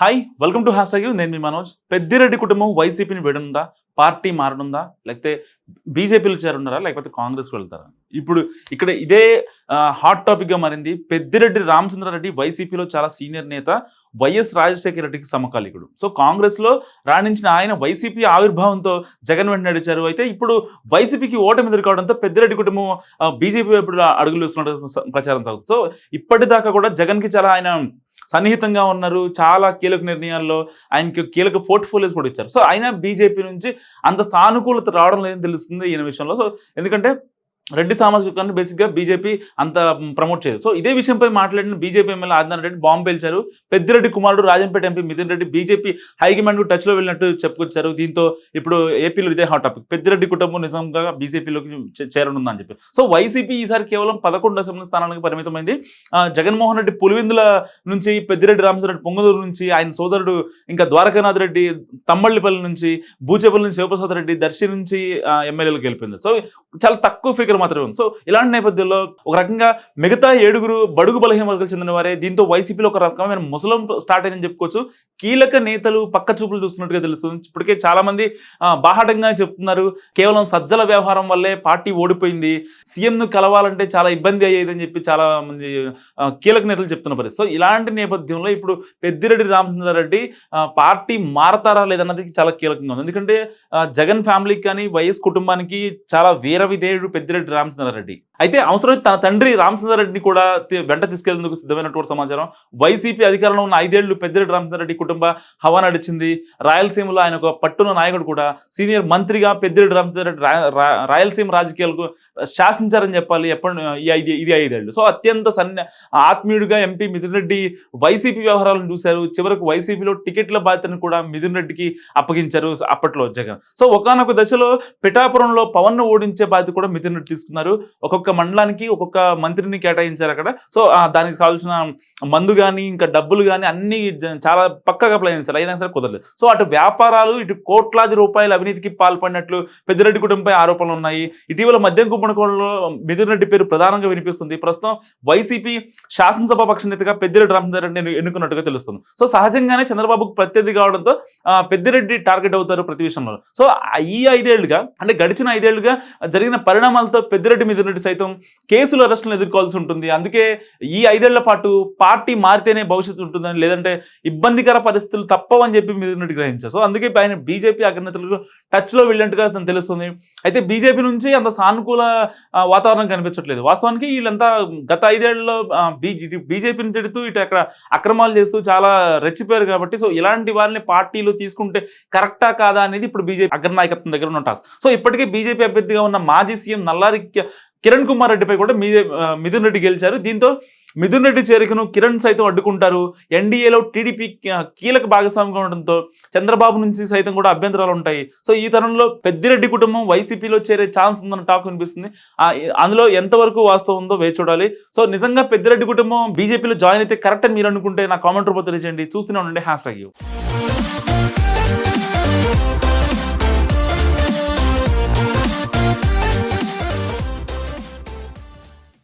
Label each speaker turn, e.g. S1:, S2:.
S1: Hi welcome to hash నేను మీ మనోజ్. పెద్దిరెడ్డి కుటుంబం వైసీపీని విడనుందా? పార్టీ మారనుందా? లేకపోతే బీజేపీలో చేరున్నారా? లేకపోతే కాంగ్రెస్కి వెళ్తారా? ఇప్పుడు ఇక్కడ ఇదే హాట్ టాపిక్గా మారింది. పెద్దిరెడ్డి రామచంద్రారెడ్డి వైసీపీలో చాలా సీనియర్ నేత వైఎస్ రాజశేఖర రెడ్డికి సమకాలీకుడు. సో కాంగ్రెస్లో రాణించిన ఆయన వైసీపీ ఆవిర్భావంతో జగన్ వెంట నడిచారు. అయితే ఇప్పుడు వైసీపీకి ఓటమి ఎదుర్కోవడంతో పెద్దిరెడ్డి కుటుంబం బీజేపీ వైపు అడుగులు వేస్తున్నట్టు ప్రచారం సాగుతుంది. సో ఇప్పటిదాకా కూడా జగన్కి చాలా ఆయన సన్నిహితంగా ఉన్నారు చాలా కీలక నిర్ణయాల్లో ఆయనకి కీలక పోర్ట్ఫోలియోస్ కూడా ఇచ్చారు. సో ఆయన బీజేపీ నుంచి అంత సానుకూలత రావడం లేదని తెలుస్తుంది ఈయన విషయంలో. సో ఎందుకంటే రెడ్డి సామాజిక వర్గాన్ని బేసిక్గా బీజేపీ అంత ప్రమోట్ చేయదు. సో ఇదే విషయంపై మాట్లాడిన BJP MLA Adinarayana Reddy bomb పేల్చారు. Peddireddy కుమారుడు Rajampet MP Mithun Reddy BJP high command టచ్లో వెళ్ళినట్టు చెప్పుకొచ్చారు. దీంతో ఇప్పుడు ఏపీలో ఇదే హాట్ టాపిక్. పెద్దిరెడ్డి కుటుంబం నిజంగా బీజేపీలోకి చేరనుందని చెప్పి. సో వైసీపీ ఈసారి కేవలం పదకొండు అసెంబ్లీ స్థానానికి పరిమితమైంది. జగన్మోహన్ రెడ్డి పులివెందుల నుంచి పెద్దిరెడ్డి రామచంద్రెడ్డి పొంగదూరు నుంచి ఆయన సోదరుడు ఇంకా ద్వారకానాథ్ రెడ్డి తమ్మళ్ళిపల్లి నుంచి బూచేపల్లి నుంచి శివప్రసాద్ రెడ్డి దర్శి నుంచి ఆ, ఎమ్మెల్యేలు గెలిపింది. సో చాలా తక్కువ ఫిగర్ మాత్రమే ఉంది సో ఇలాంటి నేపథ్యంలో ఒక రకంగా మిగతా ఏడుగురు బడుగు బలహీన వర్గాలు చెందిన వారే దీంతో వైసీపీలో ఒక రకమైన ముసలం స్టార్ట్ అయిందని చెప్పుకోవచ్చు. కీలక నేతలు పక్క చూపులు చూస్తున్నట్టుగా తెలుస్తుంది. ఇప్పటికే చాలా మంది బాహాటంగా చెప్తున్నారు. కేవలం సజ్జల వ్యవహారం వల్లే పార్టీ ఓడిపోయింది. సీఎంను కలవాలంటే చాలా ఇబ్బంది అయ్యేదని చెప్పి చాలా మంది కీలక నేతలు చెప్తున్న పరిస్థితి. సో ఇలాంటి నేపథ్యంలో ఇప్పుడు పెద్దిరెడ్డి రామచంద్రారెడ్డి రెడ్డి పార్టీ మారతారా లేదన్నది చాలా కీలకంగా ఉంది. ఎందుకంటే జగన్ ఫ్యామిలీకి కానీ వైఎస్ కుటుంబానికి చాలా వీర విధేయుడు పెద్దిరెడ్డి రామచంద్రారెడ్డి. అయితే అవసరమైతే తన తండ్రి రామచంద్రారెడ్డిని కూడా వెంట తీసుకెళ్ళేందుకు సిద్ధమైనటువంటి సమాచారం. వైసీపీ అధికారంలో ఉన్న ఐదేళ్ళు పెద్దిరెడ్డి రామచంద్రారెడ్డి కుటుంబ హవా నడిచింది. రాయలసీమలో ఆయన ఒక పట్టున నాయకుడు కూడా సీనియర్ మంత్రిగా పెద్దిరెడ్డి రామచంద్రారెడ్డి రా- రాయలసీమ రాజకీయాలకు శాసించారని చెప్పాలి ఎప్పటి ఈ ఐదు ఇది ఐదేళ్ళు. సో అత్యంత సన్య ఆత్మీయుడిగా ఎంపీ మిథున్ రెడ్డి వైసీపీ వ్యవహారాలను చూశారు. చివరకు వైసీపీలో టికెట్ల బాధ్యతను కూడా మిథున్ రెడ్డికి అప్పగించారు అప్పట్లో జగన్. సో ఒకనొక దశలో పిఠాపురంలో పవన్ ఓడించే బాధ్యత కూడా మిథున్ రెడ్డి తీసుకున్నారు. ఒక్కొక్క మండలానికి ఒక్కొక్క మంత్రిని కేటాయించారు అక్కడ. సో దానికి కావాల్సిన మందు కానీ ఇంకా డబ్బులు కానీ అన్ని చాలా పక్కగా ప్లాన్ చేశారు. అయినా సరే కుదరలేదు. సో అటు వ్యాపారాలు ఇటు కోట్లాది రూపాయల అవినీతికి పాల్పడినట్లు పెద్దిరెడ్డి కుటుంబంపై ఆరోపణలు ఉన్నాయి. ఇటీవల మద్యం కుంభకోణంలో మిథున్ రెడ్డి పేరు ప్రధానంగా వినిపిస్తుంది. ప్రస్తుతం వైసీపీ శాసనసభ పక్ష నేతగా పెద్దిరెడ్డి రామచంద్రారెడ్డి ఎన్ను- ఎన్నుకున్నట్టుగా తెలుస్తుంది. సో సహజంగానే చంద్రబాబుకు ప్రత్యర్థి కావడంతో పెద్దిరెడ్డి టార్గెట్ అవుతారు ప్రతి విషయంలో సో ఈ ఐదేళ్ళుగా అంటే గడిచిన ఐదేళ్ళుగా జరిగిన పరిణామాలతో పెద్దిరెడ్డి మిథున్ రెడ్డి సైతం కేసులు అరెస్టులను ఎదుర్కోవాల్సి ఉంటుంది. అందుకే ఈ ఐదేళ్ళ పాటు పార్టీ మారితేనే భవిష్యత్తు ఉంటుందని లేదంటే ఇబ్బందికర పరిస్థితులు తప్పవని చెప్పి మీరు గ్రహించారు. సో అందుకే ఆయన బీజేపీ అగ్రనేతలకు టచ్లో వెళ్ళినట్టుగా తను తెలుస్తుంది. అయితే బీజేపీ నుంచి అంత సానుకూల వాతావరణం కనిపించట్లేదు. వాస్తవానికి వీళ్ళంతా గత ఐదేళ్ళలో బీజేపీని తిడుతూ ఇటు అక్కడ అక్రమాలు చేస్తూ చాలా రెచ్చిపోయారు కాబట్టి సో ఇలాంటి వారిని పార్టీలు తీసుకుంటే కరెక్టా కాదా అనేది ఇప్పుడు బీజేపీ అగ్రనాయకత్వం దగ్గర ఉన్న టాస్క్. సో ఇప్పటికే బీజేపీ అభ్యర్థిగా ఉన్న మాజీ సీఎం నల్లారి కిరణ్ కుమార్ రెడ్డిపై కూడా మీదే మిథున్ రెడ్డి గెలిచారు. దీంతో మిథున్ రెడ్డి చేరికను కిరణ్ సైతం అడ్డుకుంటారు. ఎన్డీఏలో టీడీపీ కీలక భాగస్వామిగా ఉండడంతో చంద్రబాబు నుంచి సైతం కూడా అభ్యంతరాలు ఉంటాయి. సో ఈ తరంలో పెద్దిరెడ్డి కుటుంబం వైసీపీలో చేరే ఛాన్స్ ఉందన్న టాక్ వినిపిస్తుంది. అందులో ఎంతవరకు వాస్తవం ఉందో వేచి చూడాలి. సో నిజంగా పెద్దిరెడ్డి కుటుంబం బీజేపీలో జాయిన్ అయితే కరెక్ట్ అని మీరు అనుకుంటే నా కామెంట్ రూపంలో తెలియజేయండి. చూస్తూనే ఉండండి. Hashtag U.